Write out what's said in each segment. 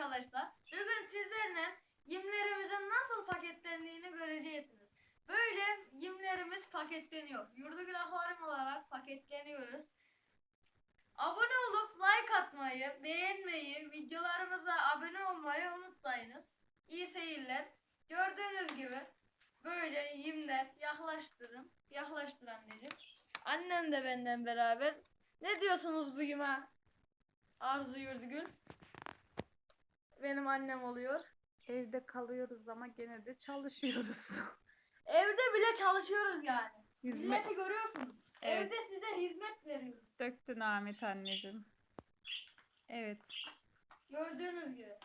arkadaşlar. Bugün sizlerle yemlerimizin nasıl paketlendiğini göreceksiniz. Böyle yemlerimiz paketleniyor. Yurdugül Akvaryum olarak paketleniyoruz. Abone olup like atmayı, beğenmeyi, videolarımıza abone olmayı unutmayınız. İyi seyirler. Gördüğünüz gibi böyle yemler yaklaştırın. Yaklaştır anneciğim. Annem de benden beraber. Ne diyorsunuz bu yeme? Arzu Yurdugül. Benim annem oluyor. Evde kalıyoruz ama gene de çalışıyoruz. Evde bile çalışıyoruz yani. Hizmet Milleti görüyorsunuz. Evet. Evde size hizmet veriyoruz. döktün Ahmet anneciğim. Evet. Gördüğünüz gibi.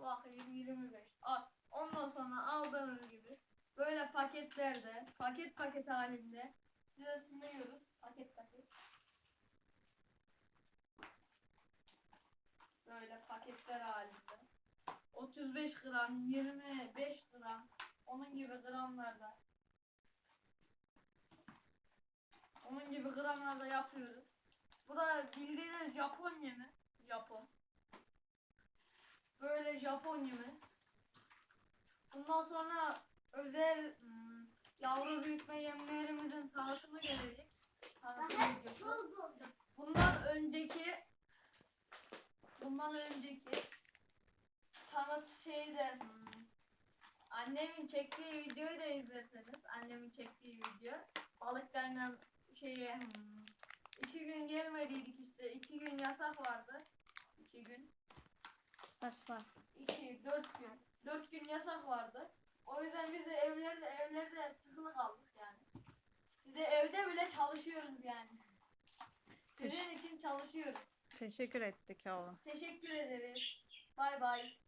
Bakayım 25 at. Ondan sonra aldığınız gibi böyle paketlerde, paket paket halinde size sunuyoruz. Paket paket. Böyle paketler halinde. 35 gram, 25 gram, onun gibi gramlarda. Onun gibi gramlarda yapıyoruz. Bu da bildiğiniz Japon yemi. Japon. Böyle Japon yemi. Bundan sonra özel hmm, yavru büyütme yemlerimizin tanıtımı gelecek. Tanıtım videosu. Bundan önceki bundan önceki tanıt şeyde hmm, annemin çektiği videoyu da izlerseniz annemin çektiği video balıklarla şeye hmm, iki gün gelmediydik işte iki gün yasak vardı iki gün. Baş var. iki dört gün dört gün yasak vardı. O yüzden biz de evlerde evlerde tıkılı kaldık yani. Size evde bile çalışıyoruz yani. Sizin için çalışıyoruz Teşekkür ettik oğlum. teşekkür ederiz bay bay